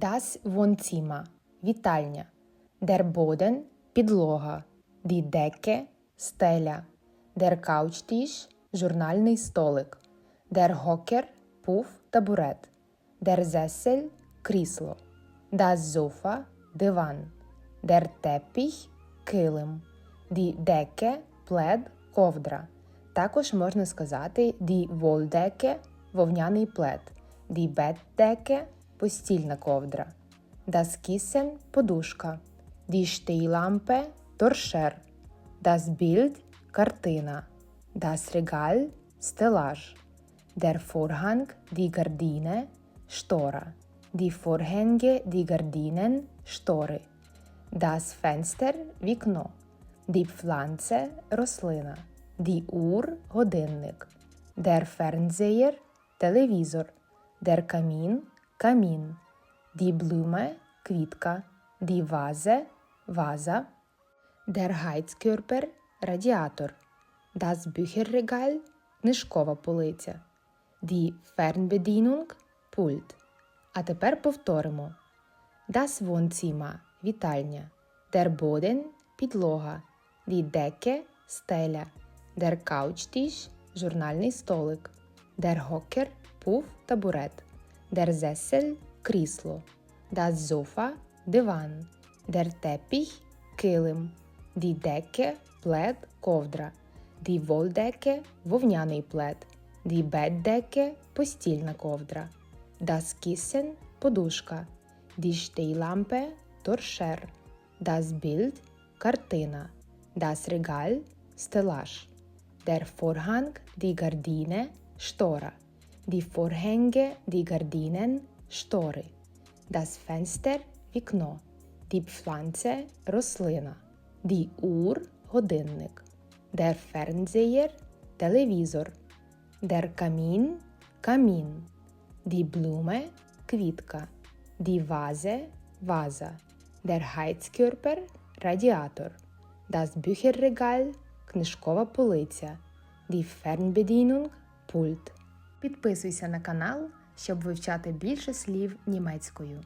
Das Wohnzimmer – вітальня. Der Boden – підлога. Die Decke – стеля. Der Couchtisch – журнальний столик. Der Hocker – пуф, табурет. Der Sessel – крісло. Das Sofa – диван. Der Teppich – килим. Die Decke – плед, ковдра. Також можна сказати die Wolldecke – вовняний плед. Die Bettdecke – постільна ковдра. Das Kissen – подушка. Die Stehlampe – торшер. Das Bild – картина. Das Regal – стелаж. Der Vorhang – die Gardine – штора. Die Vorhänge – die Gardinen – штори. Das Fenster – вікно. Die Pflanze – рослина. Die Uhr – годинник. Der Fernseher – телевізор. Der Kamin – камін. Die Blume – квітка. Die Vase – ваза. Der Heizkörper – радіатор. Das Bücherregal – книжкова полиця. Die Fernbedienung – пульт. А тепер повторимо. Das Wohnzimmer – вітальня. Der Boden – підлога. Die Decke – стеля. Der Couchtisch – журнальний столик. Der Hocker – пуф, табурет. Der Sessel – крісло. Das Sofa – диван. Килим. Die Decke – плед, ковдра. Die Wolldecke – вовняний плед. Die Bettdecke – постільна ковдра. Das Kissen – подушка. Das Bild – картина. Das Regal – стелаж. Der Vorhang – die Gardine. Die Vorhänge – die Gardinen – штори. Das Fenster – вікно. Die Pflanze – рослина. Die Uhr – годинник. Der Fernseher – телевізор. Der Kamin – камін. Die Blume – квітка. Die Vase – ваза. Der Heizkörper – радіатор. Das Bücherregal – книжкова полиця. Die Fernbedienung – пульт. Підписуйся на канал, щоб вивчати більше слів німецькою.